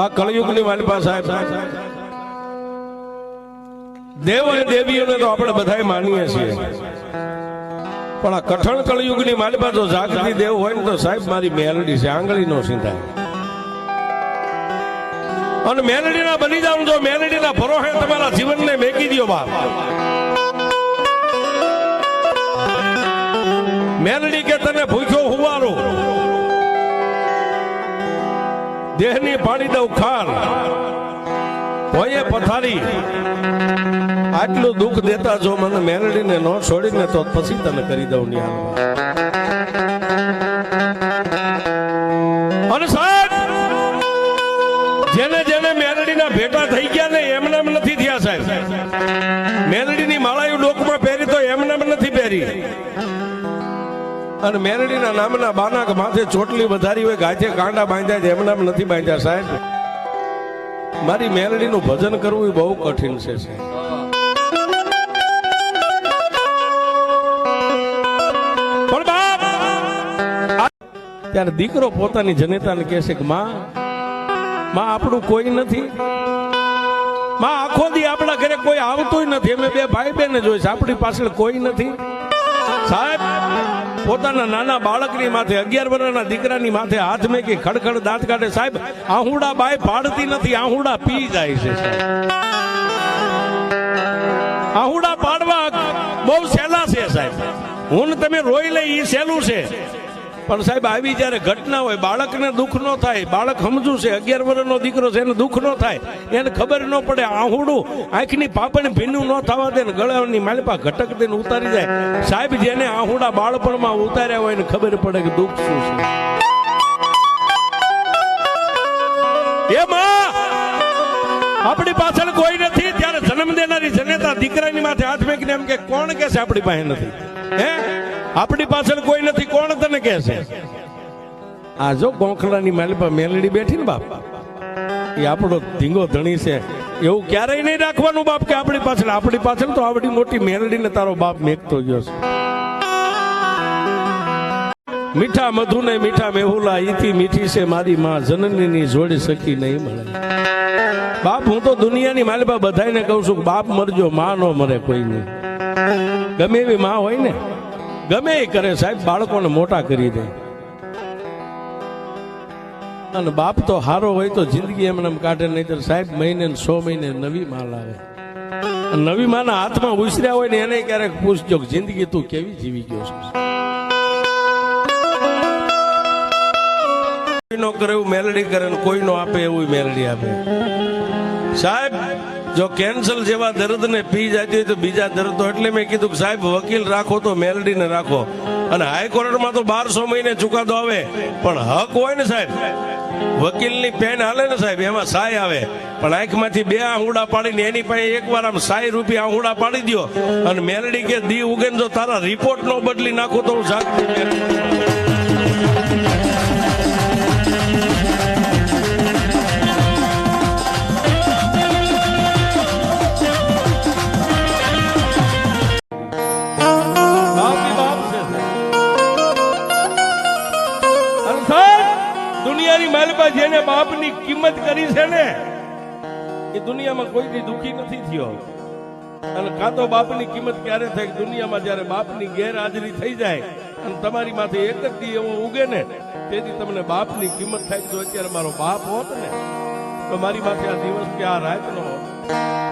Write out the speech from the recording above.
આ કળયુગની માલિપા સાહેબ. દેવ અને દેવીઓને તો આપણે બધા માનીએ છીએ. પણ આ કઠણ કળયુગની માલિપા જો જાગૃતિ દેવ હોય ને તો સાહેબ મારી મેલડી છે, આંગળી નો સિંધાય. અને મેલડીના બની જાવ જો મેલડીના ભરોહે તમારા જીવનને મેકી દો બાપ. મેલડી કે તને ભૂખ્યો દેહની પાડી દઉં ખાર ભોયે પથારી. આટલું દુઃખ દેતા જો મને મેરડીને ન છોડીને તો પછી તને કરી દઉં નિહાળવા અને સાહેબ, જેને જેને મેરડીના ભેટા થઈ ગયા ને એમને એમ નથી થયા સાહેબ. મેરડીની માળાયું ડોકમાં પહેરી તો એમને એમ નથી પહેરી. અને મેરડીના નામના બાના માથે ચોટલી વધારી હોય, ગાજે કાંડા બાંધ્યા છે. એમના નથી બાંધ્યા, સાહેબ. મારી મેરડીનું ભજન કરવું એ બહુ કઠિન છે, સાહેબ. ત્યારે દીકરો પોતાની જનેતાને કહે છે કે, માં માં, આપણું કોઈ નથી. માં, આખો દી આપણા ઘરે કોઈ આવતું નથી. અમે બે ભાઈ હોય છે. આપણી પાછળ કોઈ નથી. સાહેબ પોતાના નાના બાળકની માથે, અગિયાર વર્ષના દીકરાની માથે હાથ મેકી ખડખડ દાંત કાઢે. સાહેબ, આહુડા બાય પાડતી નથી, આહુડા પી જાય છે આહુડા પાડવા બહુ સહેલા છે, સાહેબ. હું તમે રોઈ લઈ એ સહેલું છે. પણ સાહેબ, આવી જ્યારે ઘટના હોય, બાળકને દુઃખ ન થાય, બાળક સમજુ છે, અગિયાર વર્ષનો દીકરો છે, એને દુઃખ ન થાય, એને ખબર ન પડે, આહુડું, આંખની પાપણ ભીનું ન થવા દે ને ગળાની માલપા ઘટક દઈને ઉતારી જાય. સાહેબ, જેને આહુડા બાળપણમાં ઉતાર્યા હોય એને ખબર પડે કે દુઃખ શું છે. આપણી પાછળ કોઈ નથી, ત્યારે જન્મ દેનારી જનેતા દીકરાની માથે હાથ મેકીને એમ કે, કોણ કે છે આપણી પાસે નથી? હે? આપણી પાછળ કોઈ નથી, કોણ તને કે છે? આ જો ગોખલાની માલિપા મેલડી બેઠી ને બાપ, એ આપણો ધીંગો ધણી છે. એવું ક્યારેય નહીં રાખવાનું બાપ કે આપણી પાછળ આપણી પાછળ તો આવડી મોટી મેલડીને તારો બાપ મેકતો ગયો છે. મીઠા મધુને મીઠા મેહુલા, ઈથી મીઠી છે મારી માં, જનનીની જોડી શકી નહીં મળે. બાપ, હું તો દુનિયાની માલિપા બધાને કહું છું બાપ મરજો, માં નો મરે કોઈ નહીં. ગમે એવી માં હોય ને ગમે એ કરે સાહેબ, બાળકોને મોટા કરી દે. અને બાપ તો હારો હોય તો જિંદગી એમને એમ કાઢે નહીં સાહેબ, મહિને સો મહિને નવી માલ આવે. નવી માના હાથમાં ઉછર્યા હોય ને એને ક્યારેક પૂછજો જિંદગી તું કેવી જીવી ગયો છે? કોઈનો કરે એવું મેલડી કરે ને કોઈનો આપે એવું મેલડી આપે. સાહેબ જો કેન્સર જેવા દર્દને પી જતી હોય તો બીજા દર્દો એટલે મેં કીધું કે સાહેબ, વકીલ રાખો તો મેલડીને રાખો. અને હાઈકોર્ટમાં તો બારસો મહિને ચુકાદો આવે. પણ હક હોય ને સાહેબ? વકીલની પેન હાલે ને સાહેબ, એમાં સાય આવે. પણ આંખમાંથી બે આહુડા પાડીને એની પાસે એકવાર આમ સાય રૂપિયા આહુડા પાડી દ્યો. અને મેલડી કે દી ઉગેન જો તારા રિપોર્ટ નો બદલી નાખો તો હું જાગતી દુનિયાની માલપા જેને બાપની કિંમત કરી છે ને, એ દુનિયામાં કોઈથી દુખી નથી થયો. અને કાં તો બાપની કિંમત ક્યારે થાય? દુનિયામાં જ્યારે બાપની ગેરહાજરી થઈ જાય, અને તમારી માથે એક જ દી એવો ઉગે ને, તેથી તમને બાપની કિંમત થાય. તો અત્યારે મારો બાપ હોત ને, તો મારી માથે આ દિવસ કે આ રાત નો હોત